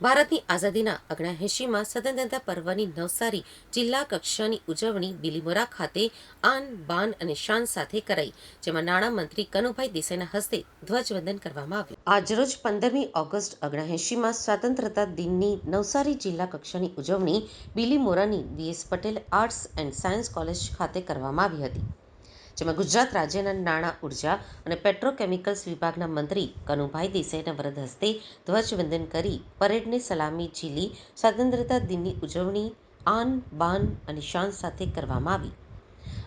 ભારતની આઝાદીના ઓગણએંશીમાં સ્વતંત્રતા પર્વની નવસારી જિલ્લા કક્ષાની ઉજવણી બિલીમોરા ખાતે આન, બાન અને શાન સાથે કરાઈ, જેમાં નાણામંત્રી કનુભાઈ દેસાઈના હસ્તે ધ્વજવંદન કરવામાં આવ્યું. આજરોજ પંદરમી ઓગસ્ટ ઓગણએંશીમાં સ્વતંત્રતા દિનની નવસારી જિલ્લા કક્ષાની ઉજવણી બિલીમોરાની VS Patel arts and science college ખાતે કરવામાં આવી હતી. જેમાં ગુજરાત રાજ્યના નાણાં, ઊર્જા અને પેટ્રોકેમિકલ્સ વિભાગના મંત્રી કનુભાઈ દેસાઈના વરદ હસ્તે ધ્વજવંદન કરી પરેડને સલામી ઝીલી, સ્વતંત્રતા દિનની ઉજવણી, આન, બાન અને શાન સાથે કરવામાં આવી.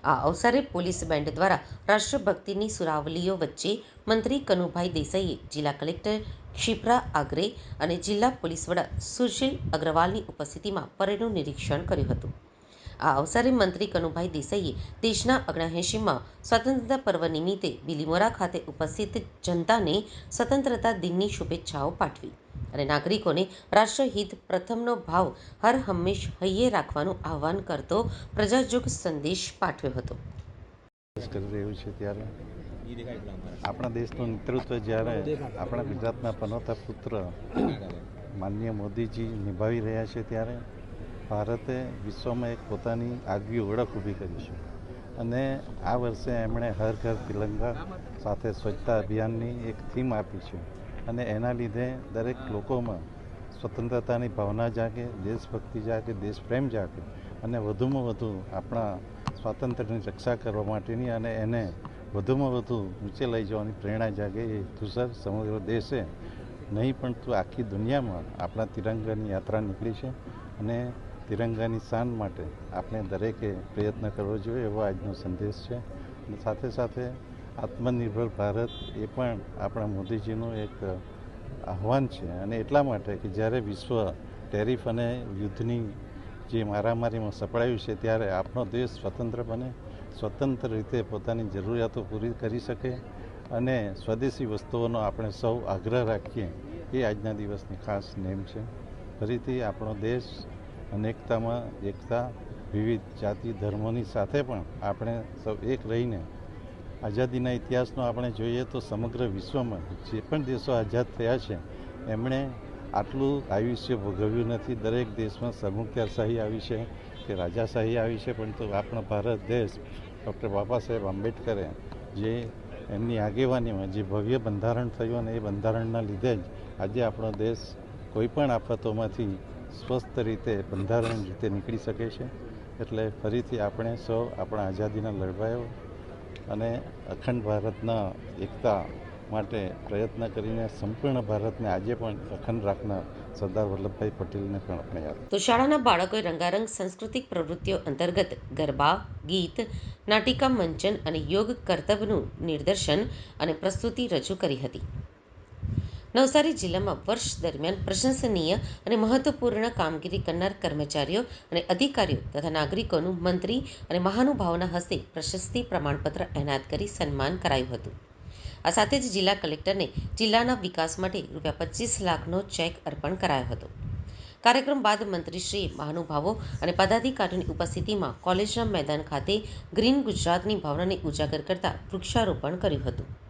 આ અવસરે પોલીસ બેન્ડ દ્વારા રાષ્ટ્રભક્તિની સુરાવલીઓ વચ્ચે મંત્રી કનુભાઈ દેસાઈએ જિલ્લા કલેક્ટર ક્ષિપ્રા આગ્રે અને જિલ્લા પોલીસ વડા સુશીલ અગ્રવાલની ઉપસ્થિતિમાં પરેડનું નિરીક્ષણ કર્યું હતું. આ અવસરે મંત્રી કનુભાઈ દેસાઈએ દેશના ઓગણએંશીમાં સ્વતંત્રતા પર્વ નિમિત્તે બિલીમોરા ખાતે ઉપસ્થિત જનતાને સ્વતંત્રતા દિનની શુભેચ્છાઓ પાઠવી અને નાગરિકોને રાષ્ટ્રહિત પ્રથમનો ભાવ હર હંમેશ હૈયે રાખવાનું આહ્વાન કરતો પ્રજાજોગ સંદેશ પાઠવ્યો હતો. આપણા દેશનું નેતૃત્વ જ્યારે આપણા ગુજરાતના પનોતા પુત્ર માનનીય મોદીજી નિભાવી રહ્યા છે ત્યારે ભારતે વિશ્વમાં એક પોતાની આગવી ઓળખ ઊભી કરી છે. અને આ વર્ષે એમણે હર ઘર તિલંગા સાથે સ્વચ્છતા અભિયાનની એક થીમ આપી છે. અને એના લીધે દરેક લોકોમાં સ્વતંત્રતાની ભાવના જાગે, દેશભક્તિ જાગે, દેશપ્રેમ જાગે અને વધુમાં વધુ આપણા સ્વાતંત્ર્યની રક્ષા કરવા માટેની અને એને વધુમાં વધુ ઊંચે લઈ જવાની પ્રેરણા જાગે એ તુસર સમગ્ર દેશે. નહીં પણ તો આખી દુનિયામાં આપણા તિરંગાની યાત્રા નીકળી છે અને તિરંગાની શાન માટે આપણે દરેકે પ્રયત્ન કરવો જોઈએ એવો આજનો સંદેશ છે. અને સાથે સાથે આત્મનિર્ભર ભારત એ પણ આપણા મોદીજીનું એક આહવાન છે. અને એટલા માટે કે જ્યારે વિશ્વ ટેરિફ અને યુદ્ધની જે મારામારીમાં સપડાયું છે, ત્યારે આપણો દેશ સ્વતંત્ર બને, સ્વતંત્ર રીતે પોતાની જરૂરિયાતો પૂરી કરી શકે અને સ્વદેશી વસ્તુઓનો આપણે સૌ આગ્રહ રાખીએ, એ આજના દિવસની ખાસ નેમ છે. ફરીથી આપણો દેશ અનેકતામાં એકતા વિવિધ જાતિ ધર્મોની સાથે પણ આપણે સૌ એક રહીને આઝાદીના ઇતિહાસનો આપણે જોઈએ તો સમગ્ર વિશ્વમાં જે પણ દેશો આઝાદ થયા છે, એમણે આટલું આયુષ્ય ભોગવ્યું નથી. દરેક દેશમાં સરમુખત્યારશાહી આવી છે કે રાજાશાહી આવી છે, પણ તો આપણો ભારત દેશ ડૉક્ટર બાબા સાહેબ આંબેડકરે જે એમની આગેવાનીમાં જે ભવ્ય બંધારણ થયું અને એ બંધારણના લીધે જ આજે આપણો દેશ કોઈ પણ આફતોમાંથી સ્વસ્થ રીતે, બંધારણ રીતે નીકળી શકે છે. એટલે ફરીથી આપણે સૌ આપણા આઝાદીના લડવાયો અને અખંડ ભારતના એકતા માટે પ્રયત્ન કરીને સંપૂર્ણ ભારતને આજે પણ અખંડ રાખનાર સરદાર વલ્લભભાઈ પટેલને પણ આપણે યાદ તો શાળાના બાળકોએ રંગારંગ સાંસ્કૃતિક પ્રવૃત્તિઓ અંતર્ગત ગરબા, ગીત, નાટિકા મંચન અને યોગ કરતબનું નિદર્શન અને પ્રસ્તુતિ રજૂ કરી હતી. નવસારી જિલ્લામાં વર્ષ દરમિયાન પ્રશંસનીય અને મહત્વપૂર્ણ કામગીરી કરનાર કર્મચારીઓ અને અધિકારીઓ તથા નાગરિકોનું મંત્રી અને મહાનુભાવોના હસ્તે પ્રશસ્તિ પ્રમાણપત્ર એનાયત કરી સન્માન કરાયું હતું. આ સાથે જ જિલ્લા કલેક્ટરને જિલ્લાના વિકાસ માટે રૂપિયા પચીસ લાખનો ચેક અર્પણ કરાયો હતો. કાર્યક્રમ બાદ મંત્રીશ્રીએ મહાનુભાવો અને પદાધિકારીઓની ઉપસ્થિતિમાં કોલેજના મેદાન ખાતે ગ્રીન ગુજરાતની ભાવનાને ઉજાગર કરતા વૃક્ષારોપણ કર્યું હતું.